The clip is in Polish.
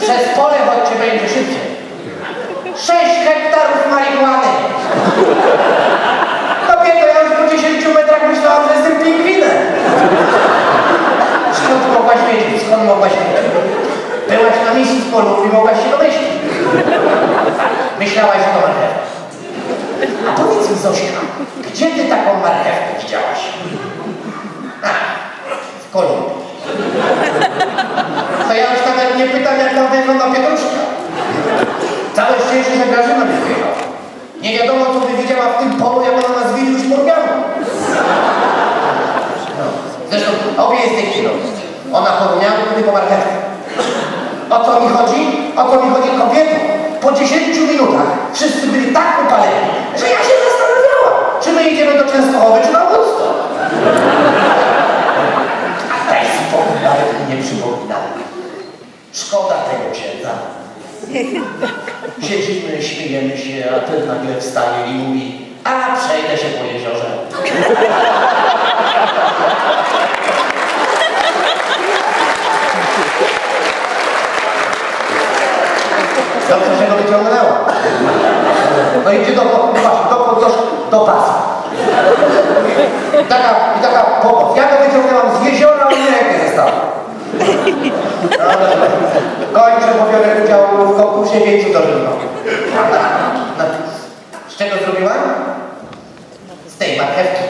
Przez pole chodźcie, będzie szybciej. Sześć hektarów marihuany. Kobieto, ja już po 10 metrach myślałam, że jestem pingwinem. Skąd mogłaś wiedzieć? Skąd mogłaś wiedzieć? Byłaś na misji w polu i mogłaś się domyślić. Myślałaś, że to marchewka. A powiedz mi, Zosia, gdzie ty taką marchewkę widziałaś? A, w Kolumbii. To ja już nawet nie pytam, jak tam wygląda Pietruszka. Całe szczęście, że Grażyna nie wyjechała. Nie wiadomo, co by widziała w tym polu, jak ona nas widzi już porwianą. No. Zresztą obie jesteście robić. Ona po rumianku, ty po marchewce. O co mi chodzi? O co mi chodzi kobieto? Po 10 minutach wszyscy byli tak upaleni, że ja się zastanawiałam, czy my idziemy do Częstochowy, czy na Woodstock. A daj spokój, nawet nie przypominali. Szkoda tego księdza. Siedzimy, śmiejemy się, a ten nagle wstaje i mówi a przejdę się po jeziorze. Dobrze, że go wyciągnęła. No idzie do, do, do, do, do pasa. I taka, i taka pomoc. Ja Mikołaj przedmówiony udział w konkursie wieńcu dożywno. No, z czego zrobiłam? Z tej marchewki.